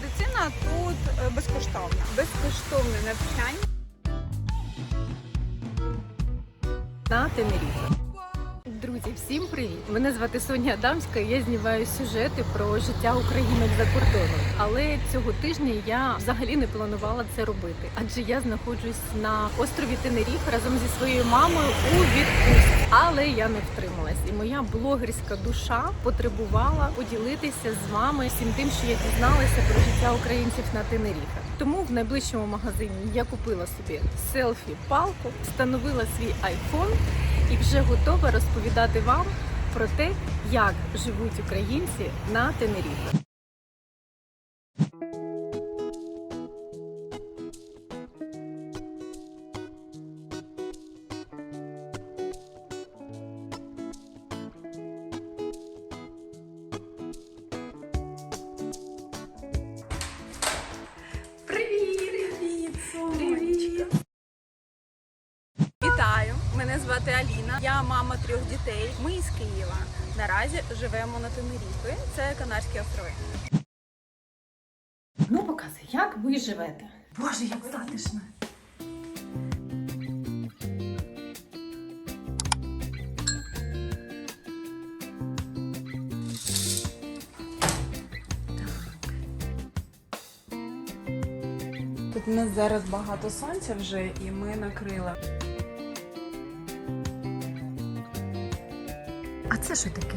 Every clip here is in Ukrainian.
медицина тут е, безкоштовна. Безкоштовне навчання. на Тенеріфе. Друзі, всім привіт! Мене звати Соня Адамська. Я знімаю сюжети про життя українок за кордоном. Але цього тижня я взагалі не планувала це робити, адже я знаходжусь на острові Тенеріф разом зі своєю мамою у відпустці. Але я не втрималась, і моя блогерська душа потребувала поділитися з вами всім тим, що я дізналася про життя українців на Тенеріфе. Тому в найближчому магазині я купила собі селфі-палку, встановила свій айфон і вже готова розповідати вам про те, як живуть українці на Тенеріфе. Ми із Києва. Наразі живемо на Тенеріфі. Це Канарські острови. Ну, показуй, як ви живете. Боже, як затишно! Тут у нас зараз багато сонця вже і ми накрили. Це що таке?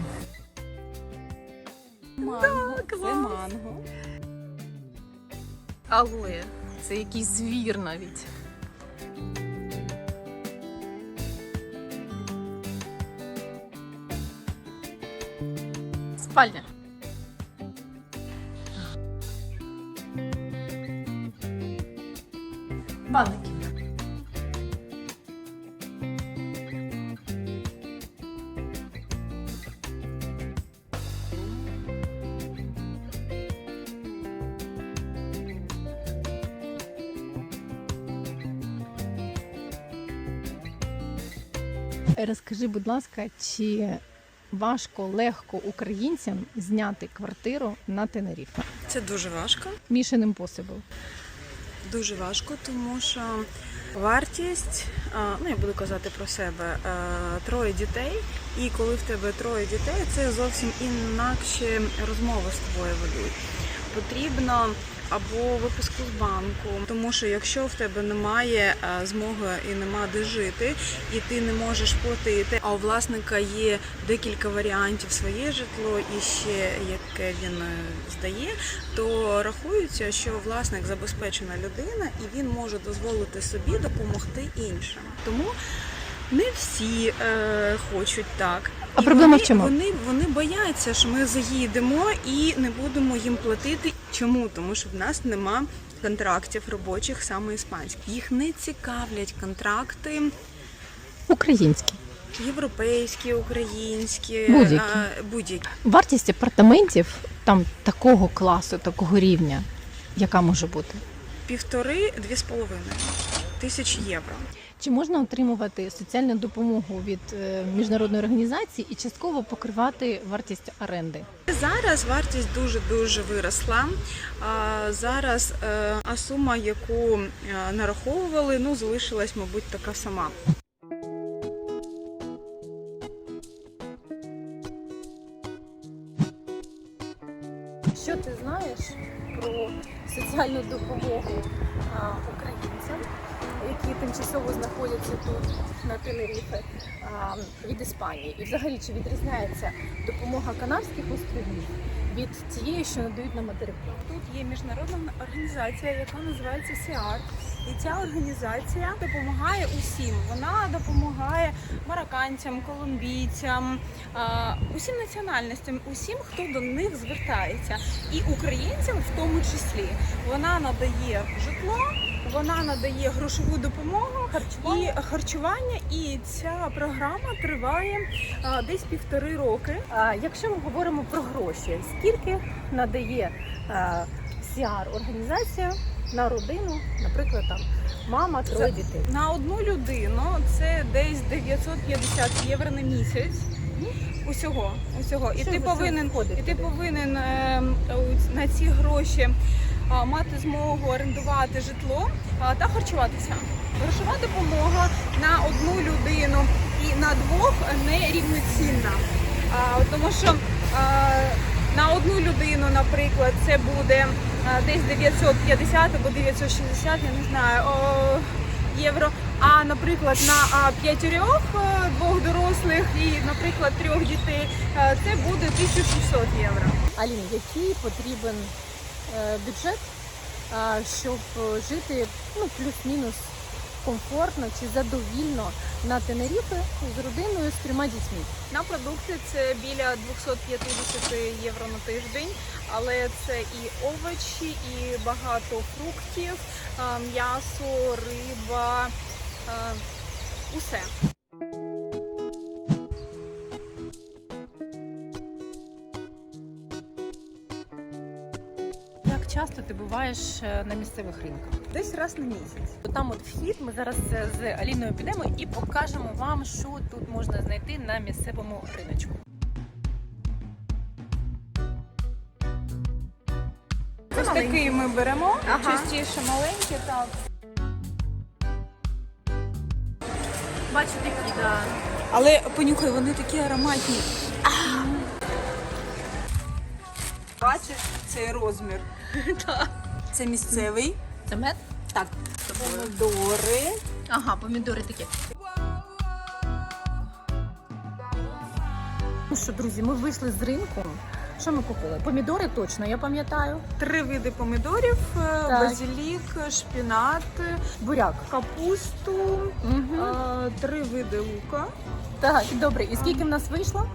Манго. Це манго. Алоє. Це якийсь звір навіть. Спальня. Банники. Розкажи, будь ласка, чи важко, легко українцям зняти квартиру на Тенеріфе? Це дуже важко. Mission Impossible. Дуже важко, тому що вартість, ну я буду казати про себе, троє дітей. І коли в тебе троє дітей, це зовсім інакші розмови з тобою ведуть. Потрібно або виписку з банку, тому що якщо в тебе немає е, змоги і нема де жити, і ти не можеш платити, а у власника є декілька варіантів своє житло і ще яке він е, здає, то рахується, що власник забезпечена людина і він може дозволити собі допомогти іншим. Тому не всі е, хочуть так. А І проблема вони, в чому? Вони, вони бояться, що ми заїдемо і не будемо їм платити. Чому? Тому що в нас нема контрактів робочих саме іспанських. Їх не цікавлять контракти Українські. європейські, українські, Будь-які. будь-які. Вартість апартаментів там такого класу, такого рівня, яка може бути? Півтори-дві з половиною тисяч євро. Чи можна отримувати соціальну допомогу від е, міжнародної організації і частково покривати вартість оренди? Зараз вартість дуже дуже виросла. Зараз е, а сума, яку е, нараховували, ну залишилась, мабуть, така сама. Що ти знаєш про соціальну допомогу українцям, які тимчасово знаходяться тут на Тенеріфе від Іспанії? І взагалі чи відрізняється допомога Канарських островів від тієї, що надають на материку? Тут є міжнародна організація, яка називається СІАР. І ця організація допомагає усім. Вона допомагає марокканцям, колумбійцям, усім національностям, усім, хто до них звертається, і українцям в тому числі. Вона надає житло, вона надає грошову допомогу і харчування. І ця програма триває а, десь півтори роки. А, якщо ми говоримо про гроші, скільки надає СІАР організація на родину, наприклад, там мама, троє дітей? На одну людину це десь 950 євро на місяць. Усього, усього. І Що ти повинен, і ти повинен е, на ці гроші мати змогу орендувати житло та харчуватися. Грошова допомога на одну людину і на двох не рівноцінна. Тому що на одну людину, наприклад, це буде десь 950 або 960, я не знаю, євро. А наприклад, на п'ятьох е, двох дорослих і, наприклад, трьох дітей е, це буде 1600 євро. Аліна, який потрібен бюджет, е, щоб е, жити ну, плюс-мінус комфортно чи задовільно на Тенеріфе з родиною з трьома дітьми? На продукти це біля 250 євро на тиждень, але це і овочі, і багато фруктів, м'ясо, риба, усе. Часто ти буваєш е, на місцевих ринках? Десь раз на місяць. Там от вхід. Ми зараз е, з Аліною підемо і покажемо вам, що тут можна знайти на місцевому риночку. Ось такий ми беремо, Ага. частіше маленькі, так. Бачите, які да. Але понюхай, вони такі ароматні. Бачиш цей розмір? Це місцевий. Це мед? Так, помидори. Ага, помідори такі. Ну що, друзі, ми вийшли з ринку. Що ми купили? Помідори точно, я пам'ятаю. Три види помідорів: е, Так. базилік, шпінат, Буряк. капусту, Угу. три види лука. Так, добре. І скільки в нас вийшло?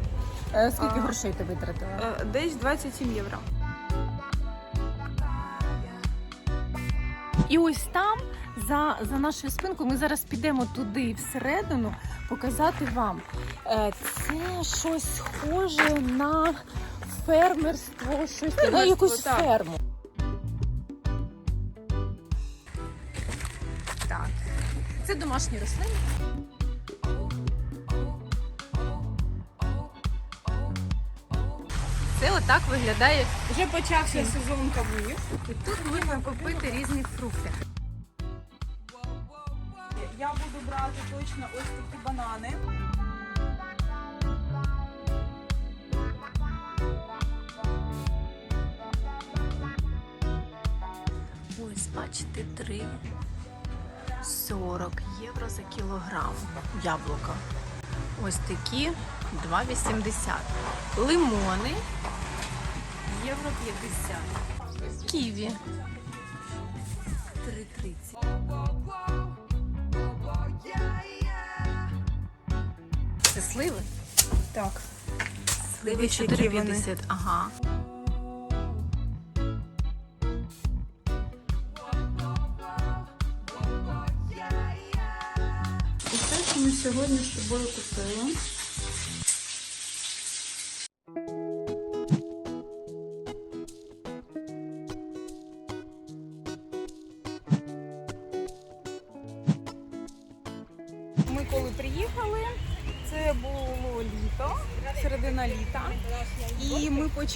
Е, Скільки А. грошей ти витратила? Десь 27 євро. І ось там, за, за нашою спинкою, ми зараз підемо туди всередину показати вам. Е, Це щось схоже на фермерство, щось на якусь так. ферму. Так. Це домашні рослини. Це отак виглядає. Вже почався сезон кавунів. І тут можна купити різні фрукти. Я буду брати точно ось такі банани. Ось, бачите, 3 40 євро за кілограм яблука. Ось такі 2,80. Лимони євро 50. Ківі 3,30. Це сливи? Так. Сливи Дивіться, які 4,50. Ага. І те, що ми сьогодні з тобою купили.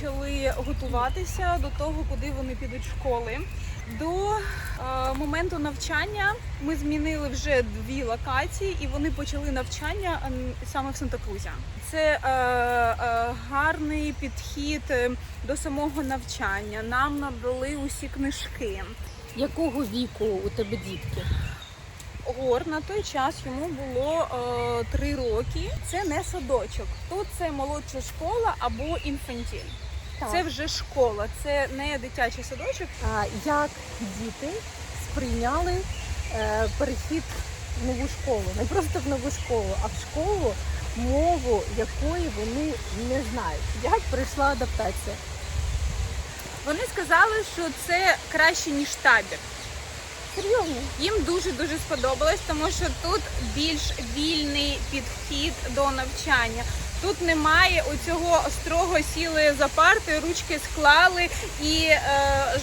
Почали готуватися до того, куди вони підуть в школи. До е, моменту навчання ми змінили вже дві локації, і вони почали навчання саме в Санта-Крузі. Це е, е, гарний підхід е, до самого навчання. Нам надали усі книжки. Якого віку у тебе дітки? Гор на той час йому було е, три роки. Це не садочок. Тут це молодша школа або інфантіль. Це вже школа, це не дитячий садочок. А як діти сприйняли е, перехід в нову школу? Не просто в нову школу, а в школу, мову якої вони не знають. Як пройшла адаптація? Вони сказали, що це краще ніж табір. Серйозно? Їм дуже дуже сподобалось, тому що тут більш вільний підхід до навчання. Тут немає оцього строго сіли за парти, ручки склали і е,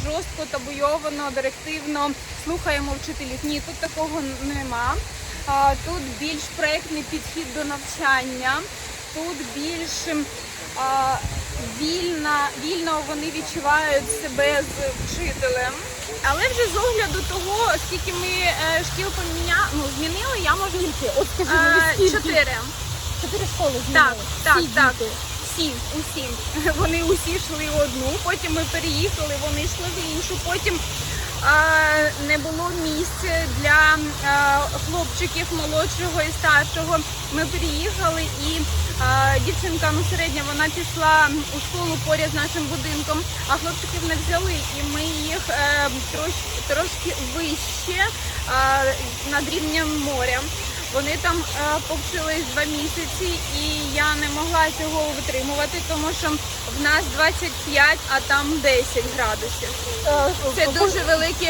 жорстко табуйовано, директивно слухаємо вчителів. Ні, тут такого нема. А, тут більш проектний підхід до навчання, тут більш а, вільна, вільно вони відчувають себе з вчителем. Але вже з огляду того, скільки ми е, шкіл поміня... ну, змінили, я можу От Е, скільки? чотири. Чотири школи Так, змінили. так, Всі так. діти. Всі, усі. Вони усі йшли в одну, потім ми переїхали, вони йшли в іншу. Потім е, не було місця для е, хлопчиків молодшого і старшого. Ми переїхали і дівчинка ну, середня вона пішла у школу поряд з нашим будинком, а хлопчиків не взяли. І ми їх е, трошки, трошки вище е, над рівнем моря. Вони там е, повчились два місяці, і я не могла цього витримувати, тому що в нас 25, а там 10 градусів. Е, Це дуже великий,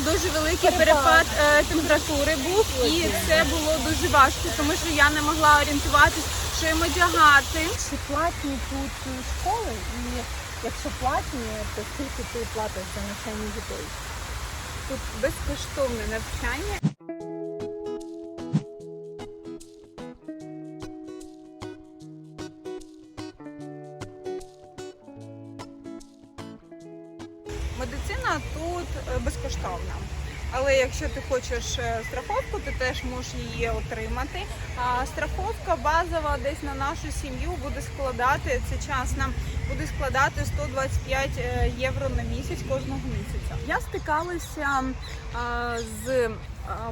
дуже великий перепад е, температури був, і це було дуже важко, тому що я не могла орієнтуватись, що їм одягати. Чи платні тут школи? І якщо платні, то скільки ти платиш за навчання дітей? Тут безкоштовне навчання. Якщо ти хочеш е, страховку, ти теж можеш її отримати. А страховка базова десь на нашу сім'ю буде складати це час нам буде складати 125 е, євро на місяць кожного місяця. Я стикалася з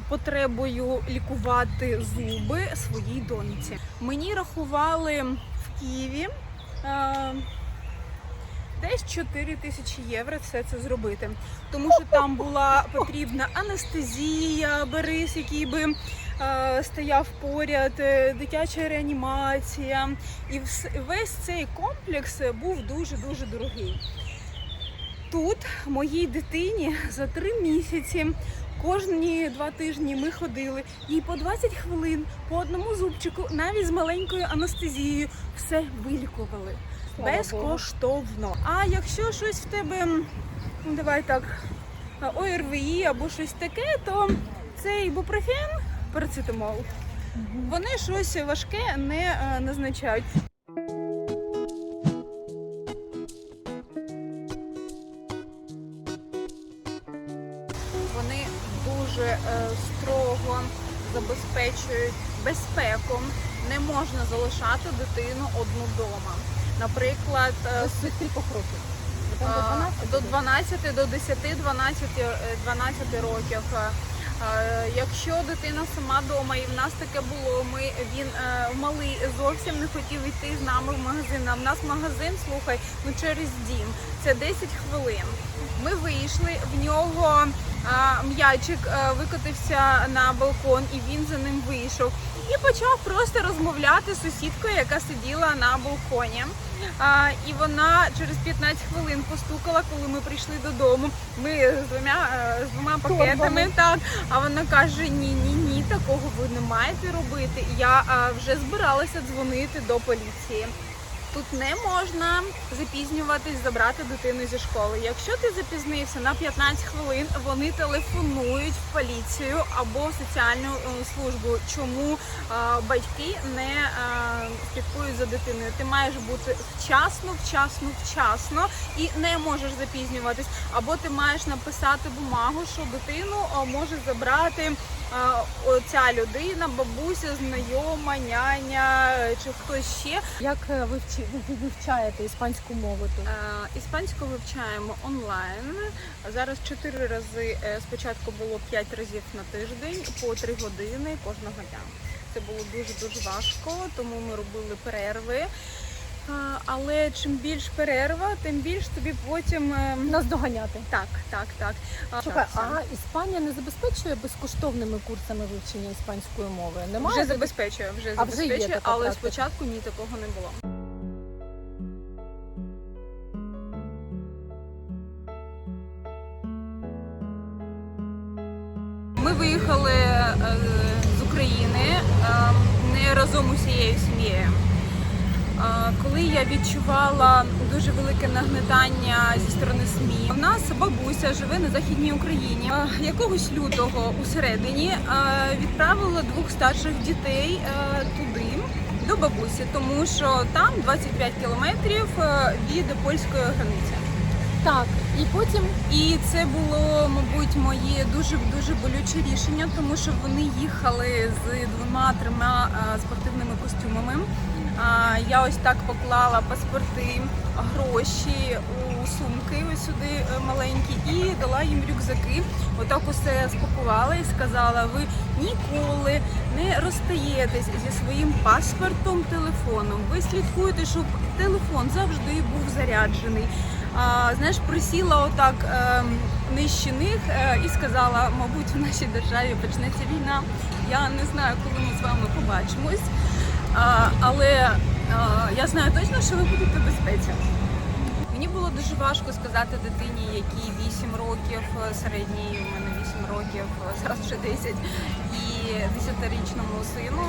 потребою лікувати зуби своїй доньці. Мені рахували в Києві. Десь 4 тисячі євро все це зробити, тому що там була потрібна анестезія, Борис, який би е, стояв поряд, е, дитяча реанімація, і весь цей комплекс був дуже дуже дорогий. Тут моїй дитині за три місяці. Кожні два тижні ми ходили їй по 20 хвилин по одному зубчику, навіть з маленькою анестезією, все вилікували. Безкоштовно. А якщо щось в тебе, ну давай так, ОРВІ або щось таке, то цей ібупрофен, парацетамол, вони щось важке не е, назначають. Вони дуже е, строго забезпечують безпеку. Не можна залишати дитину одну вдома. Наприклад, е, З кількох років? До до 12, до 10, 12, е, 12 років. Е, е, Якщо дитина сама вдома, і в нас таке було, ми він е, малий зовсім не хотів йти з нами в магазин. А в нас магазин, слухай, ну через дім. Це 10 хвилин. Ми вийшли, в нього м'ячик е, викотився на балкон, і він за ним вийшов. І почав просто розмовляти з сусідкою, яка сиділа на балконі. А, і вона через 15 хвилин постукала, коли ми прийшли додому. Ми з двома, е, з двома пакетами. Так, а вона каже: Ні, ні, ні, такого ви не маєте робити. Я а, вже збиралася дзвонити до поліції. Тут не можна запізнюватись, забрати дитину зі школи. Якщо ти запізнився на 15 хвилин, вони телефонують в поліцію або в соціальну е, службу. Чому е, батьки не е, слідкують за дитиною? Ти маєш бути вчасно, вчасно, вчасно і не можеш запізнюватись. Або ти маєш написати бумагу, що дитину може забрати оця людина, бабуся, знайома, няня е, чи хтось ще. Як е, ви вивчаєте іспанську мову тут? Е, Іспанську вивчаємо онлайн. Зараз 4 рази. Спочатку було 5 разів на тиждень по 3 години кожного дня. Це було дуже дуже важко, тому ми робили перерви. Але чим більш перерва, тим більш тобі потім е, Нас доганяти. так, так, так. Так, а Іспанія не забезпечує безкоштовними курсами вивчення іспанської мови? Немає вже забезпечує, вже А вже є забезпечує, така але практика. спочатку ні такого не було. Ми виїхали е, з України е, не разом усією сім'єю. Коли я відчувала дуже велике нагнетання зі сторони СМІ, у нас бабуся живе на західній Україні. Якогось лютого у середині е, відправила двох старших дітей туди. до бабусі, тому що там 25 кілометрів від польської границі. Так, і потім І це було, мабуть, моє дуже дуже болюче рішення, тому що вони їхали з двома-трьома е, спортивними костюмами. Я ось так поклала паспорти, гроші у сумки, ось сюди е, маленькі, і дала їм рюкзаки. Отак усе спакувала і сказала: ви ніколи не розстаєтесь зі своїм паспортом, телефоном. Ви слідкуєте, щоб телефон завжди був заряджений. А, знаєш, присіла отак е, нижче них е, і сказала, мабуть, в нашій державі почнеться війна. Я не знаю, коли ми з вами побачимось. Але я знаю точно, що ви будете в. Мені було дуже важко сказати дитині, якій 8 років, е, середній у мене 8 років, е, зараз вже 10, і 10-річному сину,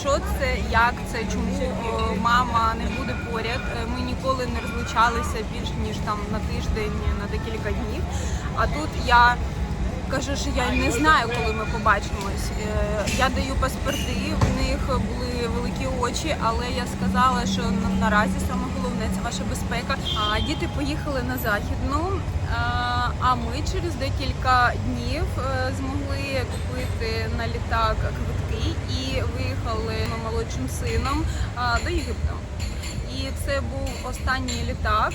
що це, як це, чому е, мама не буде поряд. Ми ніколи не розлучалися більш ніж там на тиждень, на декілька днів. А тут я кажу, що я не знаю, коли ми побачимось. Е, Я даю паспорти, в них були великі очі, але я сказала, що наразі саме головне це ваша безпека. А діти поїхали на західну. е, А ми через декілька днів е, змогли купити на літак квитки і виїхали молодшим сином до Єгипту. І це був останній літак,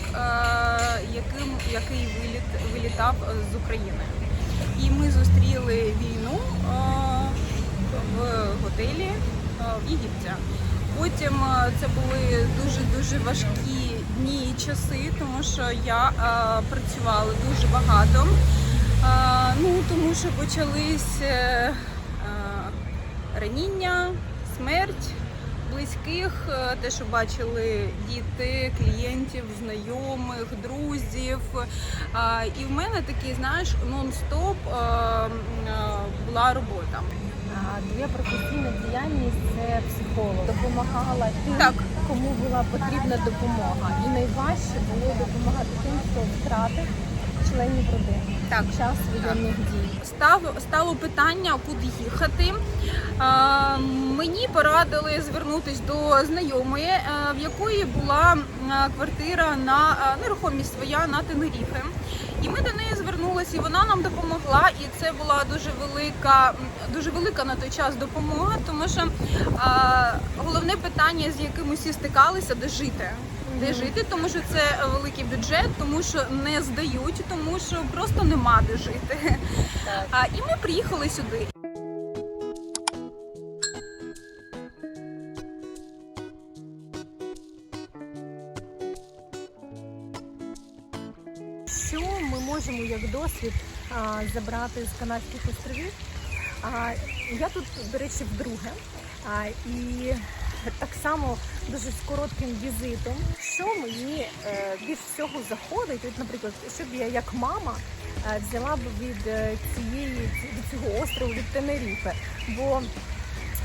яким який виліт вилітав з України. І ми зустріли війну е, в готелі е, в Єгипті. Потім е, це були дуже дуже важкі дні і часи, тому що я працювала дуже багато. Ну тому що почались раніння, смерть близьких, е, те, що бачили діти, клієнтів, знайомих, друзів. І в мене такий, знаєш, нон-стоп е, е, була робота. твоя професійна діяльність це психолог. Допомагала тим, Так. кому була потрібна допомога. І найважче було допомагати тим, хто втратив членів родини Так. під час воєнних дій. Став стало питання, куди їхати. А, мені порадили звернутися до знайомої, е, в якої була квартира на е, нерухомість своя на Тенеріфе. І ми до неї звернулися, і вона нам допомогла. І це була дуже велика, дуже велика на той час допомога, тому що а, головне питання, з яким усі стикалися, де жити. Де жити, тому що це великий бюджет, тому що не здають, тому що просто нема де жити. А, і ми приїхали сюди. Досвід а, забрати з Канадських островів? А, я тут, до речі, вдруге. А, і так само дуже з коротким візитом. Що мені е, більш всього заходить, от, наприклад, щоб я як мама е, взяла б від е, цієї від цього острову від Тенеріфе. Бо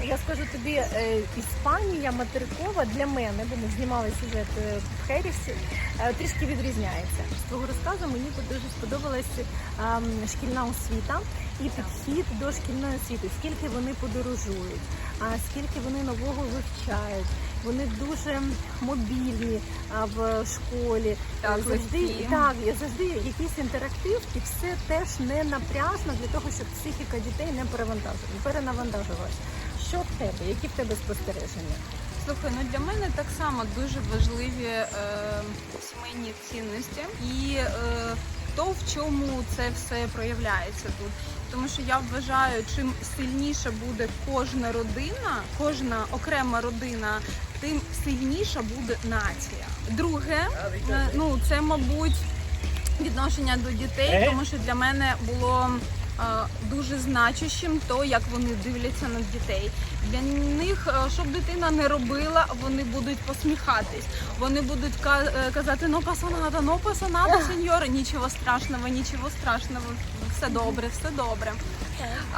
я скажу тобі, е, Іспанія материкова для мене, бо ми знімали сюжет е, в Херісі, е, трішки відрізняється. З твого розказу мені дуже сподобалась ем, шкільна освіта і підхід до шкільної освіти, скільки вони подорожують, скільки вони нового вивчають. Вони дуже мобільні в школі. Так, завжди легкі. так, завжди якийсь інтерактив, і все теж не напряжно для того, щоб психіка дітей не перевантажувала, перенавантажувалась. Що в тебе? Які в тебе спостереження? Слухай, ну для мене так само дуже важливі е, сімейні цінності і е, то, в чому це все проявляється тут. Тому що я вважаю, чим сильніша буде кожна родина, кожна окрема родина, тим сильніша буде нація. Друге, е, ну це мабуть відношення до дітей, тому що для мене було е, дуже значущим то, як вони дивляться на дітей. Для них, щоб дитина не робила, вони будуть посміхатись. Вони будуть е, казати ну пасанада, ну пасанада, сеньори, нічого страшного, нічого страшного, все добре, все добре.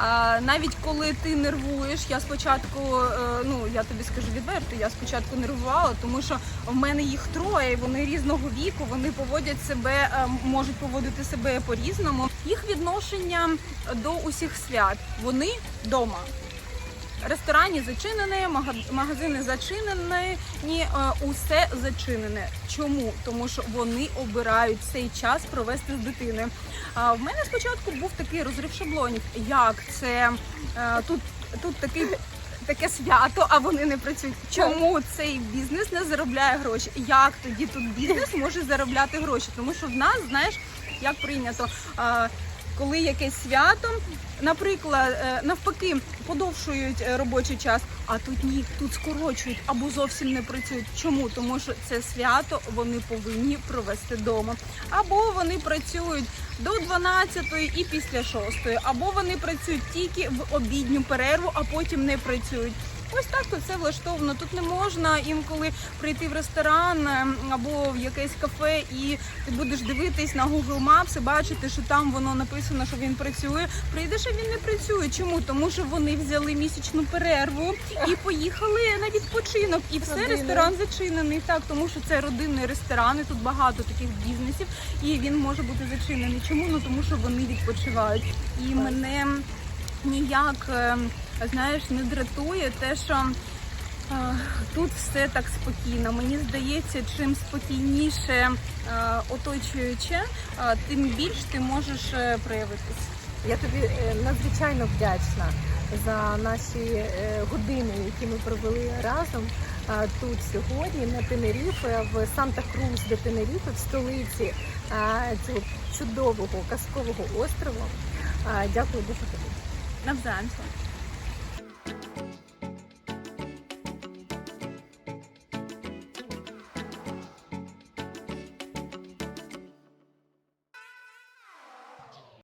А, навіть коли ти нервуєш, я спочатку, е, ну я тобі скажу відверто, я спочатку нервувала, тому що в мене їх троє, вони різного віку, вони поводять себе, е, можуть поводити себе по-різному. Їх відношення до усіх свят, вони вдома. Ресторані зачинені, магазини зачинені, ні, е, усе зачинене. Чому? Тому що вони обирають цей час провести з дитиною. В мене спочатку був такий розрив шаблонів. Як це е, тут, тут такий. Таке свято, а вони не працюють. Чому цей бізнес не заробляє гроші? Як тоді тут бізнес може заробляти гроші? Тому що в нас, знаєш, як прийнято, коли якесь свято, наприклад, е, навпаки, подовшують е, робочий час, а тут ні, тут скорочують або зовсім не працюють. Чому? Тому що це свято вони повинні провести вдома. Або вони працюють до 12 і після 6, або вони працюють тільки в обідню перерву, а потім не працюють. Ось так тут все влаштовано. Тут не можна інколи прийти в ресторан е, або в якесь кафе, і ти будеш дивитись на Google Maps і бачити, що там воно написано, що він працює. Прийдеш, а він не працює. Чому? Тому що вони взяли місячну перерву і поїхали на відпочинок. І все Родини. ресторан зачинений. Так, тому що це родинний ресторан, і тут багато таких бізнесів, і він може бути зачинений. Чому? Ну тому що вони відпочивають. І мене ніяк е, знаєш не дратує те, що е, тут все так спокійно. Мені здається, чим спокійніше е, оточуюче, е, тим більш ти можеш проявитись. Я тобі надзвичайно вдячна за наші години, які ми провели разом тут сьогодні на Тенеріфе, в Санта-Крус де Тенеріфе, в столиці цього чудового казкового острову. Дякую дуже тобі. Навзаєм.